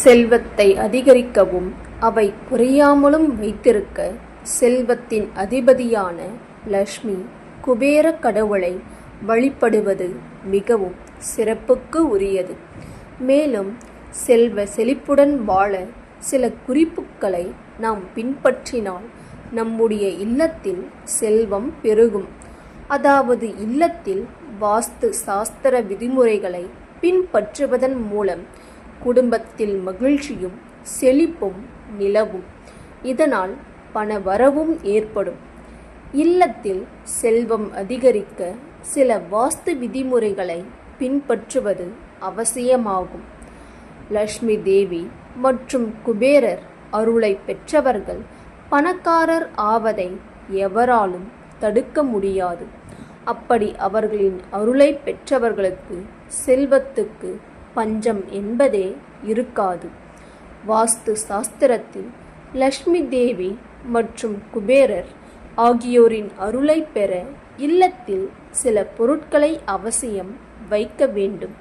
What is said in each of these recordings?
செல்வத்தை அதிகரிக்கவும் அவை குறையாமலும் வைத்திருக்க செல்வத்தின் அதிபதியான லக்ஷ்மி குபேர கடவுளை வழிபடுவது மிகவும் சிறப்புக்கு உரியது. மேலும் செல்வ செழிப்புடன் வாழ சில குறிப்புகளை நாம் பின்பற்றினால் நம்முடைய இல்லத்தில் செல்வம் பெருகும். அதாவது இல்லத்தில் வாஸ்து சாஸ்திர விதிமுறைகளை பின்பற்றுவதன் மூலம் குடும்பத்தில் மகிழ்ச்சியும் செழிப்பும் நிலவும். இதனால் பண வரவும் ஏற்படும். இல்லத்தில் செல்வம் அதிகரிக்க சில வாஸ்து விதிமுறைகளை பின்பற்றுவது அவசியமாகும். லக்ஷ்மி தேவி மற்றும் குபேரர் அருளை பெற்றவர்கள் பணக்காரர் ஆவதை எவராலும் தடுக்க முடியாது. அப்படி அவர்களின் அருளை பெற்றவர்களுக்கு செல்வத்துக்கு பஞ்சம் என்பதே இருக்காது. வாஸ்து சாஸ்திரத்தில் லக்ஷ்மி தேவி மற்றும் குபேரர் ஆகியோரின் அருளை பெற இல்லத்தில் சில பொருட்களை அவசியம் வைக்க வேண்டும்.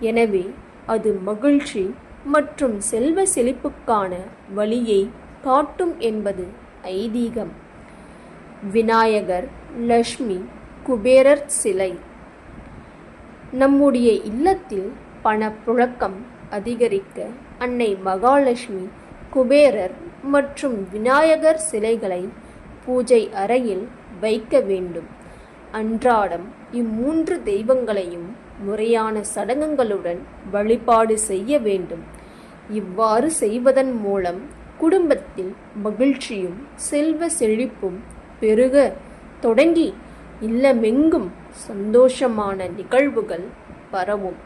எனவே அது மகிழ்ச்சி மற்றும் செல்வ செழிப்புக்கான வழியை காட்டும் என்பது ஐதீகம். விநாயகர் லக்ஷ்மி குபேரர் சிலை. நம்முடைய இல்லத்தில் பணப்புழக்கம் அதிகரிக்க அன்னை மகாலட்சுமி குபேரர் மற்றும் விநாயகர் சிலைகளை பூஜை அறையில் வைக்க வேண்டும். அன்றாடம் இம்மூன்று தெய்வங்களையும் முறையான சடங்குகளுடன் வழிபாடு செய்ய வேண்டும். இவ்வாறு செய்வதன் மூலம் குடும்பத்தில் மகிழ்ச்சியும் செல்வ செழிப்பும் பெருக. தொடங்கி இல்லமெங்கும் சந்தோஷமான நிகழ்வுகள் பரவும்.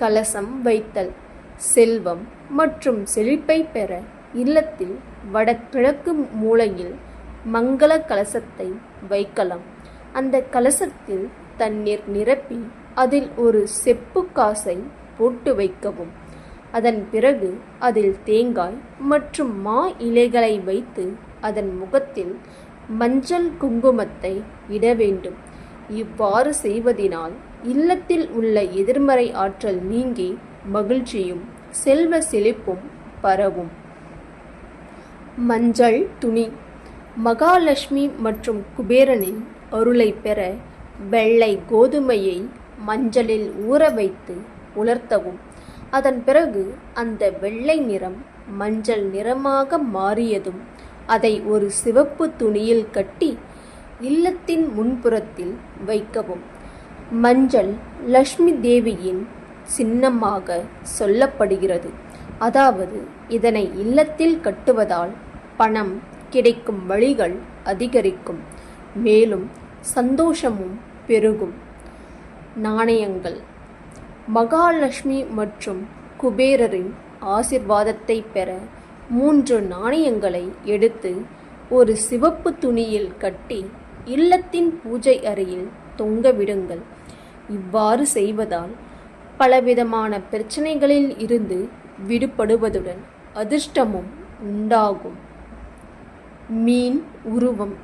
கலசம் வைத்தல் செல்வம் மற்றும் செழிப்பை பெற இல்லத்தில் வடகிழக்கு மூலையில் மங்கள கலசத்தை வைக்கலாம். அந்த கலசத்தில் தண்ணீர் நிரப்பி அதில் ஒரு செப்பு காசை போட்டு வைக்கவும். அதன் பிறகு அதில் தேங்காய் மற்றும் மா இலைகளை வைத்து அதன் முகத்தில் மஞ்சள் குங்குமத்தை இட வேண்டும். இவ்வாறு செய்வதினால் இல்லத்தில் உள்ள எதிர்மறை ஆற்றல் நீங்கி மகிழ்ச்சியும் செல்வ செழிப்பும் பரவும். மஞ்சள் துணி. மகாலட்சுமி மற்றும் குபேரனின் அருளை பெற வெள்ளை கோதுமையை மஞ்சளில் ஊற வைத்து உலர்த்தவும். அதன் பிறகு அந்த வெள்ளை நிறம் மஞ்சள் நிறமாக மாறியதும் அதை ஒரு சிவப்பு துணியில் கட்டி இல்லத்தின் முன்புறத்தில் வைக்கவும். மஞ்சள் லக்ஷ்மி தேவியின் சின்னமாக சொல்லப்படுகிறது. அதாவது இதனை இல்லத்தில் கட்டுவதால் பணம் கிடைக்கும் வழிகள் அதிகரிக்கும். மேலும் சந்தோஷமும் பெருகும். நாணயங்கள். மகாலட்சுமி மற்றும் குபேரரின் ஆசிர்வாதத்தை பெற மூன்று நாணயங்களை எடுத்து ஒரு சிவப்பு துணியில் கட்டி இல்லத்தின் பூஜை அறையில் தொங்கவிடுங்கள் இவ்வாறு செய்வதால் பலவிதமான பிரச்சனைகளில் இருந்து விடுபடுவதுடன் அதிர்ஷ்டமும் உண்டாகும். மீன் உருவம்.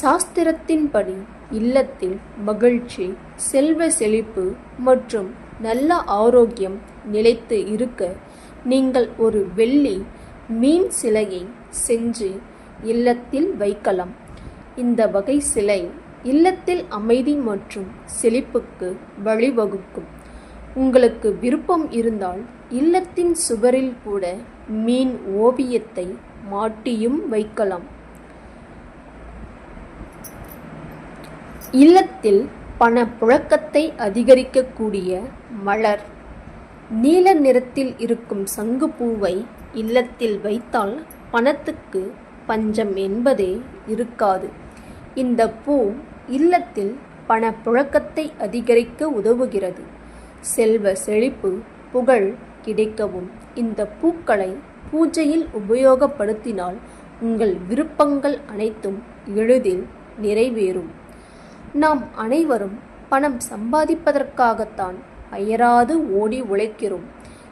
சாஸ்திரத்தின்படி இல்லத்தில் மகிழ்ச்சி செல்வ செழிப்பு மற்றும் நல்ல ஆரோக்கியம் நிலைத்து இருக்க நீங்கள் ஒரு வெள்ளி மீன் சிலையை செஞ்சு இல்லத்தில் வைக்கலாம். இந்த வகை சிலை இல்லத்தில் அமைதி மற்றும் செழிப்புக்கு வழிவகுக்கும். உங்களுக்கு விருப்பம் இருந்தால் இல்லத்தின் சுவரில் கூட மீன் ஓவியத்தை மாட்டியும் வைக்கலாம். இல்லத்தில் பண புழக்கத்தை அதிகரிக்கக்கூடிய மலர். நீல நிறத்தில் இருக்கும் சங்கு பூவை இல்லத்தில் வைத்தால் பணத்துக்கு பஞ்சம் என்பதே இருக்காது. இந்த பூ இல்லத்தில் பணப்புழக்கத்தை அதிகரிக்க உதவுகிறது. செல்வ செழிப்பு புகழ் கிடைக்கவும் இந்த பூக்களை பூஜையில் உபயோகப்படுத்தினால் உங்கள் விருப்பங்கள் அனைத்தும் எளிதில் நிறைவேறும். நாம் அனைவரும் பணம் சம்பாதிப்பதற்காகத்தான் அயராது ஓடி உழைக்கிறோம்.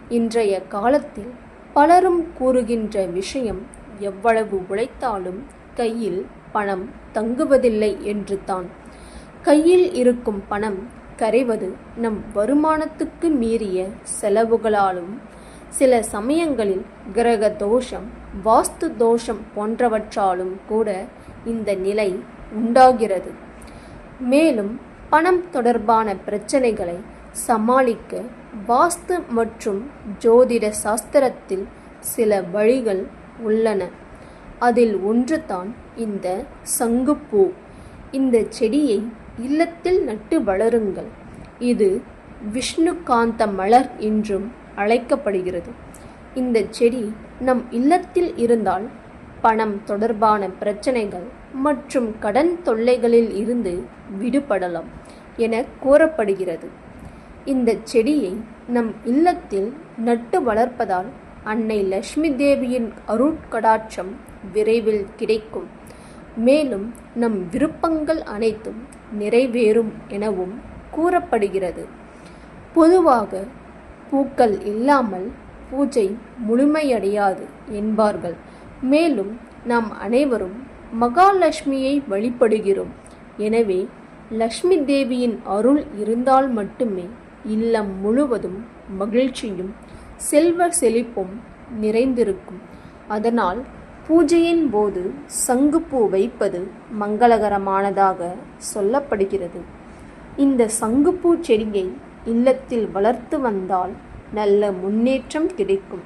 இன்றைய காலத்தில் பலரும் கூறுகின்ற விஷயம் எவ்வளவு உழைத்தாலும் கையில் பணம் தங்குவதில்லை என்று தான். கையில் இருக்கும் பணம் கரைவது நம் வருமானத்துக்கு மீறிய செலவுகளாலும் சில சமயங்களில் கிரக தோஷம் வாஸ்து தோஷம் போன்றவற்றாலும் கூட இந்த நிலை உண்டாகிறது. மேலும் பணம் தொடர்பான பிரச்சனைகளை சமாளிக்க வாஸ்து மற்றும் ஜோதிட சாஸ்திரத்தில் சில வழிகள் உள்ளன. அதில் ஒன்றுதான் இந்த சங்குப்பூ. இந்த செடியை இல்லத்தில் நட்டு வளருங்கள். இது விஷ்ணுகாந்த மலர் என்றும் அழைக்கப்படுகிறது. இந்த செடி நம் இல்லத்தில் இருந்தால் பணம் தொடர்பான பிரச்சனைகள் மற்றும் கடன் தொல்லைகளில் இருந்து விடுபடலாம் என கூறப்படுகிறது. இந்த செடியை நம் இல்லத்தில் நட்டு வளர்ப்பதால் அன்னை லட்சுமி தேவியின் அருட்கடாட்சம் விரைவில் கிடைக்கும். மேலும் நம் விருப்பங்கள் அனைத்தும் நிறைவேறும் எனவும் கூறப்படுகிறது. பொதுவாக பூக்கள் இல்லாமல் பூஜை முழுமையடையாது என்பார்கள். மேலும் நாம் அனைவரும் மகாலட்சுமியை வழிபடுகிறோம். எனவே லக்ஷ்மி தேவியின் அருள் இருந்தால் மட்டுமே இல்லம் முழுவதும் மகிழ்ச்சியும் செல்வ செழிப்பும் நிறைந்திருக்கும். அதனால் பூஜையின் போது சங்குப்பூ வைப்பது மங்களகரமானதாக சொல்லப்படுகிறது. இந்த சங்குப்பூ செடியை இல்லத்தில் வளர்த்து வந்தால் நல்ல முன்னேற்றம் கிடைக்கும்.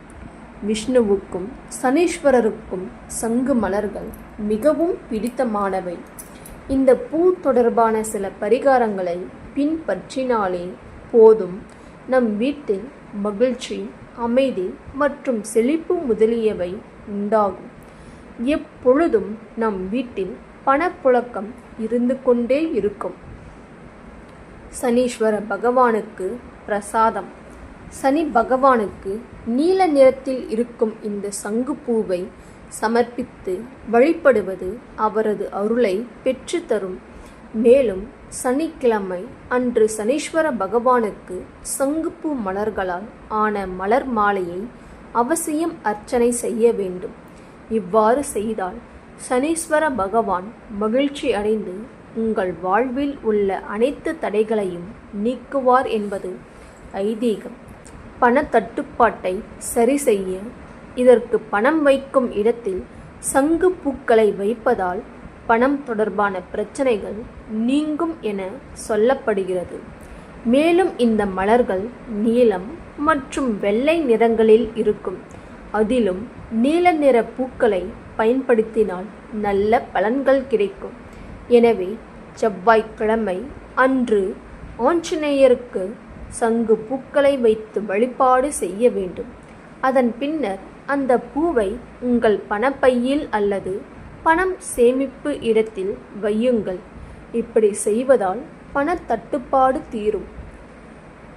விஷ்ணுவுக்கும் சனீஸ்வரருக்கும் சங்கு மலர்கள் மிகவும் பிடித்தமானவை. இந்த பூ தொடர்பான சில பரிகாரங்களை பின்பற்றினாலே போதும். நம் வீட்டில் மகிழ்ச்சி அமைதி மற்றும் செழிப்பு முதலியவை உண்டாகும். எப்பொழுதும் நம் வீட்டில் பணப்புழக்கம் இருந்து கொண்டே இருக்கும். சனீஸ்வர பகவானுக்கு பிரசாதம். சனி பகவானுக்கு நீல நிறத்தில் இருக்கும் இந்த சங்குப்பூவை சமர்ப்பித்து வழிபடுவது அவரது அருளை பெற்றுத்தரும் மேலும் சனிக்கிழமை அன்று சனீஸ்வர பகவானுக்கு சங்குப்பூ மலர்களால் ஆன மலர் மாலையை அவசியம் அர்ச்சனை செய்ய வேண்டும். இவ்வாறு செய்தால் சனீஸ்வர பகவான் மகிழ்ச்சி அடைந்து உங்கள் வாழ்வில் உள்ள அனைத்து தடைகளையும் நீக்குவார் என்பது ஐதீகம். பணத்தட்டுப்பாட்டை சரி செய்ய இதற்கு பணம் வைக்கும் இடத்தில் சங்கு பூக்களை வைப்பதால் பணம் தொடர்பான பிரச்சனைகள் நீங்கும் என சொல்லப்படுகிறது. மேலும் இந்த மலர்கள் நீலம் மற்றும் வெள்ளை நிறங்களில் இருக்கும். அதிலும் நீல நிற பூக்களை பயன்படுத்தினால் நல்ல பலன்கள் கிடைக்கும். எனவே செவ்வாய்க்கிழமை அன்று ஆஞ்சநேயருக்கு சங்கு பூக்களை வைத்து வழிபாடு செய்ய வேண்டும். அதன் பின்னர் அந்த பூவை உங்கள் பணப்பையில் அல்லது பணம் சேமிப்பு இடத்தில் வையுங்கள். இப்படி செய்வதால் பணத்தட்டுப்பாடு தீரும்.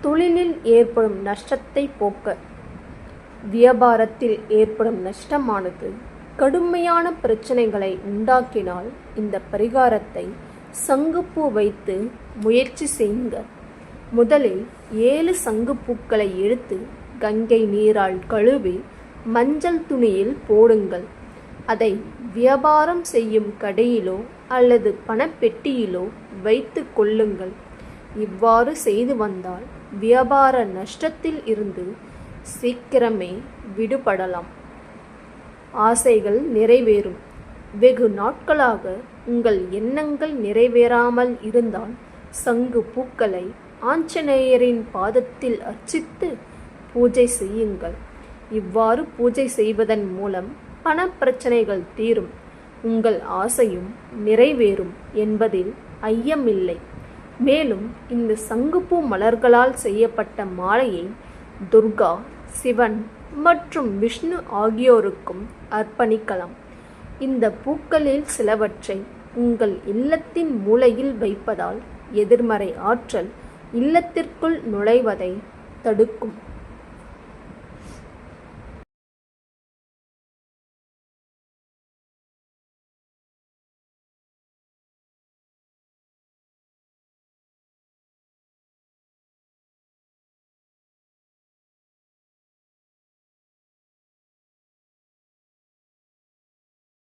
தொழிலில் ஏற்படும் நஷ்டத்தை போக்க வியாபாரத்தில் ஏற்படும் நஷ்டமானது கடுமையான பிரச்சனைகளை உண்டாக்கினால் இந்த பரிகாரத்தை சங்குப்பூ வைத்து முயற்சி செய்யுங்க. முதலில் ஏழு சங்குப்பூக்களை எடுத்து கங்கை நீரால் கழுவி மஞ்சள் துணியில் போடுங்கள். அதை வியாபாரம் செய்யும் கடையிலோ அல்லது பணப்பெட்டியிலோ வைத்து கொள்ளுங்கள். இவ்வாறு செய்து வந்தால் வியாபார நஷ்டத்தில் இருந்து சீக்கிரமே விடுபடலாம். ஆசைகள் நிறைவேறும். வெகு நாட்களாக உங்கள் எண்ணங்கள் நிறைவேறாமல் இருந்தால் சங்கு பூக்களை ஆஞ்சநேயரின் பாதத்தில் அர்ச்சித்து பூஜை செய்யுங்கள். இவ்வாறு பூஜை செய்வதன் மூலம் பணப்பிரச்சனைகள் தீரும். உங்கள் ஆசையும் நிறைவேறும் என்பதில் ஐயமில்லை. மேலும் இந்த சங்குப்பூ மலர்களால் செய்யப்பட்ட மாலையை துர்கா சிவன் மற்றும் விஷ்ணு ஆகியோருக்கும் அர்ப்பணிக்கலாம். இந்த பூக்களில் சிலவற்றை உங்கள் இல்லத்தின் மூலையில் வைப்பதால் எதிர்மறை ஆற்றல் இல்லத்திற்குள் நுழைவதை தடுக்கும்.